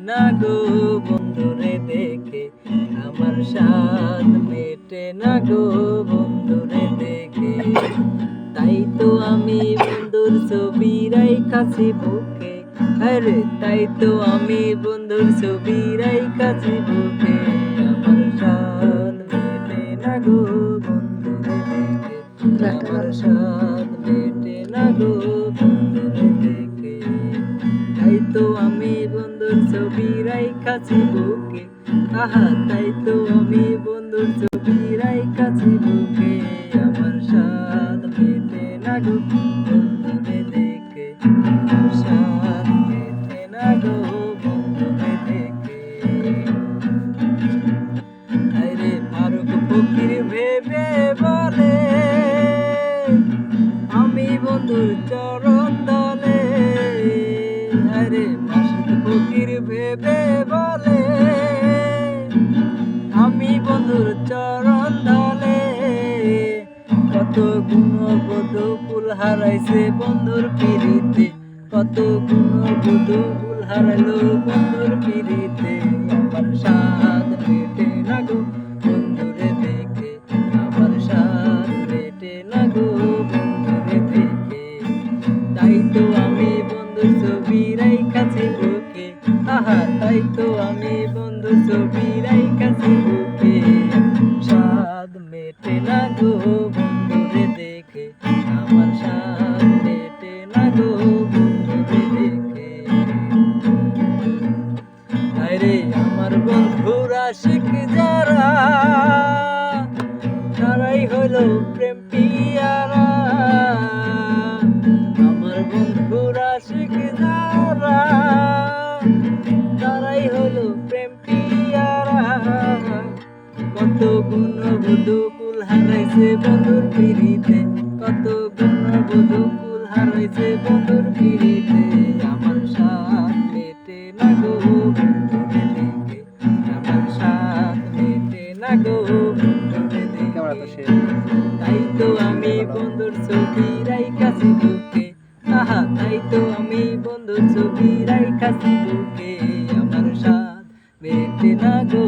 না গো বন্ধুরে দেখে, আমার স্বাদ মেটে না গো বন্ধুরে দেখে। তাই তো আমি বন্ধুর ছবিরাই কাছে বুকে, আরে তাই তো আমি বন্ধুর ছবিরাই কাছে বুকে। আমার স্বাদ মেটে না গো ছবিরাই কাছে বুকে। আহা, তাই তো আমি বন্ধুর ছবিরাই কাছে বুকে। আমার স্বাদ মেটে না গো বন্ধুরে দেখে। স্বাদ মেটে না গো বন্ধুরে দেখে। আরে ফারুক ফকির ভেবে বলে, আমি বন্ধুর চরণ দলে। আরে ফকির ভেবে বলে, আমি বন্ধুর চরণ দলে কত গুণবোধ ফুল হারাইছে বন্ধুর পিড়িতে, কত গুণবোধ ফুল হারাইলো বন্ধুর পিড়িতে। আমার স্বাদ পেটে না গো বন্ধুরে দেখে, আমার স্বাদ পেটে না গো বন্ধুরে দেখে। তাই তো আমি বন্ধুর ছবিরাই কাছে বুকে আহা তাই তো আমি বন্ধুর ছবিরাই কাছে বুকে স্বাদ মেটে না গো বন্ধুরে দেখে আমার স্বাদ মেটে না গো বন্ধুরে দেখে। আরে আমার বন্ধুরা শিখ যারা, তারাই হলো প্রেম প্রেম পিয়ারা কত গুণ বধু কুল হারাইছে বন্ধুর পিড়িতে। কত গুণ বধু কুল হারাইছে বন্ধুর পিড়িতে। আমার সাথ মেটে না গো আমার সাথ মেটে না গো তাই তো আমি বন্ধুর ছবিরাই কাছে বুকে। আহা তাই তো আমি বন্ধুর কাছে বুকে। আমার সাথ মেটে না গো।